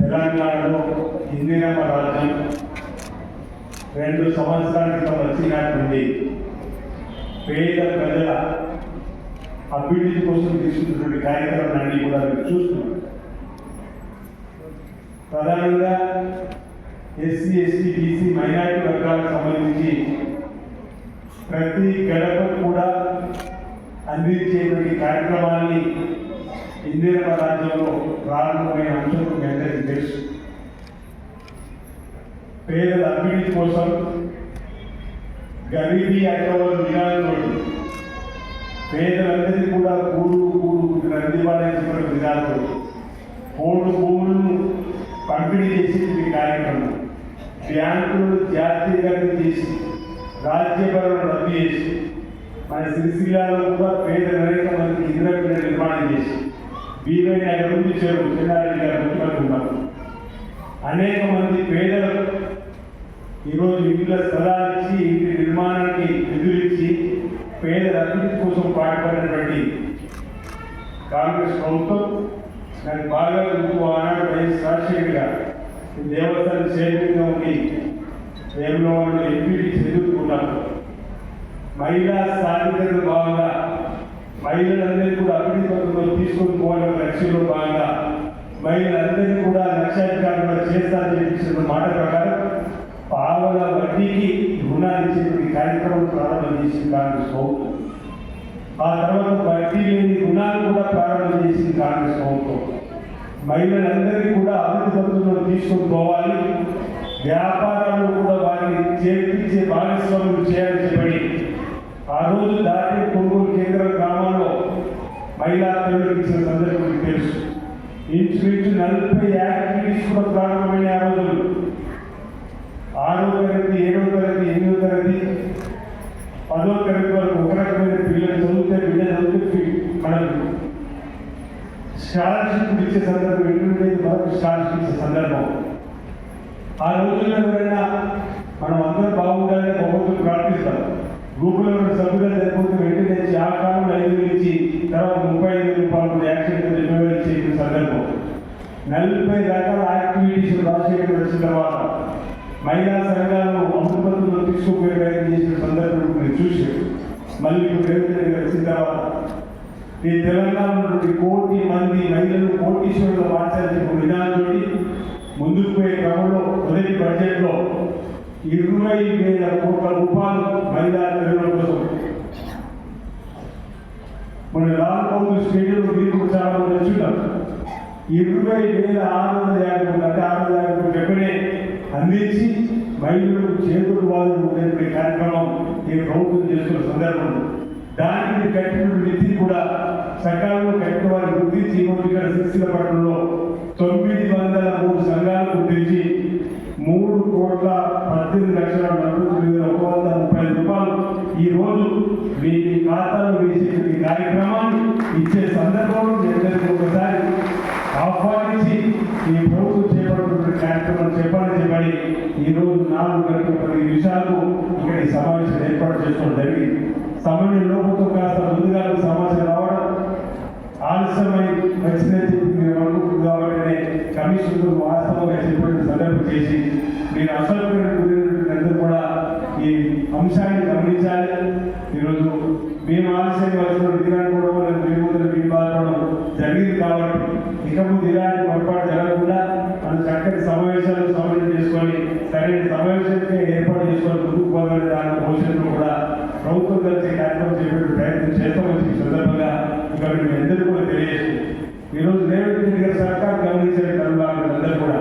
తెలంగాణలో ఇందిరమ్మ రాజ్యం రెండు సంవత్సరాల క్రితం వచ్చినటువంటి పేద ప్రజల అభివృద్ధి కోసం తీసుకున్నటువంటి కార్యక్రమాన్ని కూడా మీరు చూస్తున్నారు. ప్రధానంగా ఎస్సీ ఎస్టీ బీసీ మైనారిటీ వర్గాలకు సంబంధించి ప్రతి గడప కూడా అందించేటువంటి కార్యక్రమాన్ని ఇందిరమ్మ రాజ్యంలో ప్రారంభమైన అంశం మీ అందరికీ తెలుసు పేదల అభివృద్ధి కోసం గరీబీ అక్కవారు విధానంలో పేదలందరికీ కూడా కూడు కూడు అందివ్వాలని విధానంలో కోడు భూములను పంపిణీ చేసేటువంటి కార్యక్రమం. బ్యాంకులను జాతీయకరణ చేసి రాజ్యపరణ రద్దు చేసి మన సిరిసిల్లాలో కూడా పేద అనేక మందికి ఇంద్ర వీలైన అభివృద్ధి చేరు చెన్నారెడ్డి గారు ముఖ్యమంత్రి అనేక మంది పేదలు ఈరోజు ఇళ్ళ స్థలాలు ఇచ్చి ఇంటి నిర్మాణానికి నిధులిచ్చి పేదల అభివృద్ధి కోసం పాటుపడినటువంటి కాంగ్రెస్ ప్రభుత్వం నాకు బాగా గుర్తు ఆనాడు వైఎస్ రాజశేఖర్ గారు దేవస్థానం చైర్మన్గా ఉండి రేపులో వాళ్ళు ఎంపీటీ చదువుకున్నారు మహిళా సాధికారులు భాగంగా మహిళలందరినీ కూడా అభివృద్ధి పథకంలో తీసుకొని పోవడం లక్ష్యంలో భాగంగా మహిళలందరినీ కూడా లక్షాధికారులుగా చేస్తారని చెప్పిన మాట ప్రకారం పావల వడ్డీకి రుణాలు ఇచ్చేటువంటి కార్యక్రమం ప్రారంభం చేసింది కాంగ్రెస్ ప్రభుత్వం. ఆ తర్వాత వడ్డీ లేని రుణాలు కూడా ప్రారంభం చేసింది కాంగ్రెస్ ప్రభుత్వం. మహిళలందరినీ కూడా అభివృద్ధి పథకంలో తీసుకొని పోవాలి. వ్యాపారాలు కూడా వారిని చేర్పించే భాగస్వాములు చేయాలని చెప్పని ఇంచుమించు నలభై యాక్టివిటీస్ కూడా ప్రారంభమైన ఆ రోజులు ఆరో తరగతి ఏడో తరగతి ఎనిమిదో తరగతి పదో తరగతి వరకు ఒక రకమైన పిల్లలు చదివితే బిడ్డ చదివితే మనకు స్కాలర్షిప్ ఇచ్చే సందర్భం ఎటువంటి వరకు స్కాలర్షిప్ ఇచ్చే సందర్భం. ఆ రోజుల్లో ఎవరైనా మనం అందరం బాగుండాలని భగవంతుడు ప్రార్థిస్తాం గ్రూపులో సభ్యులు సరిపోతే వెంటనే ఆ కాలంలో ఐదు నుంచి తర్వాత ముప్పై ఐదు రూపాయలు యాక్సిడెంట్ రెండు వేలు ఇచ్చే సందర్భం నలభై రకాల యాక్టివిటీస్ రాజశేఖర్ వచ్చిన తర్వాత మహిళా సంఘాలు అమృతంలో తీసుకుపోయే ప్రయత్నం చేసిన సందర్భం మీరు చూశారు మళ్ళీ రేవంత్ రెడ్డి వచ్చిన తర్వాత ఈ తెలంగాణ నుండి కోటి మంది మహిళలు కోటీశ్వరులు మార్చాల్సిన విధానంతో ముందుకు పోయే క్రమంలో మొదటి బడ్జెట్లో ఇరవై వేల కోట్ల రూపాయలు మహిళా పిల్లల కోసం. మన రామబాబు స్టేడియంలో మీరు కూడా చాలా మంది వచ్చున్నారు ఇరవై వేల ఆరు వందల యాభై కోట్లు ఆరు వందల యాభై చెప్పనే అందించి మహిళలకు చేతులు వాళ్ళు ఉండేటువంటి కార్యక్రమం ఈ ప్రభుత్వం చేస్తున్న సందర్భం. దానికి కట్టిన నిధి కూడా సకాలంలో కట్టిన వారి గుర్తించి ఈరోజు ఇక్కడ శిక్షణ పట్టణంలో తొమ్మిది వందల మూడు సంఘాలు గుర్తించి మూడు కోట్ల పద్దెనిమిది లక్షల నలభై తొమ్మిది వేల ఒక వంద ముప్పై ఐదు రూపాయలు ఈ రోజు మీ ఖాతాలో వేసేటువంటి కార్యక్రమం ఈరోజు నాలుగు గంటల పది నిమిషాలు ఇక్కడ ఈ సమావేశం ఏర్పాటు చేసుకోవడం జరిగింది. సమన్వయ లోపంతో కాస్త ముందుగా సమాచారం రావడం ఆలస్యమై వచ్చిందని మీరు అనుకుంటుంది కాబట్టి కమిషన్ వాస్తవంగా చెప్పిన సందర్భం చేసి మీరు అసలు కూడా ఈ అంశాన్ని గమనించాలి. ఈరోజు మేము ఆలస్యం వచ్చిన దిగాన్ని కూడా మేము బాధపడడం జరిగింది కాబట్టి ఇక ముందు ఇలాంటి పొరపాటు చక్కటి సమావేశాలు సమయం చేసుకొని సరైన సమావేశానికి ఏర్పాటు చేసుకొని ముందుకు పోవాలని దాని భవిష్యత్తులో కూడా ప్రభుత్వం కలిసి కార్యక్రమం చేపట్టే ప్రయత్నం చేస్తామని ఈ సందర్భంగా ఇక్కడ మేము అందరూ కూడా తెలియజేస్తుంది ఈరోజు రేవంత్ రెడ్డి సర్కార్ గమనించిన తరువాత అందరూ కూడా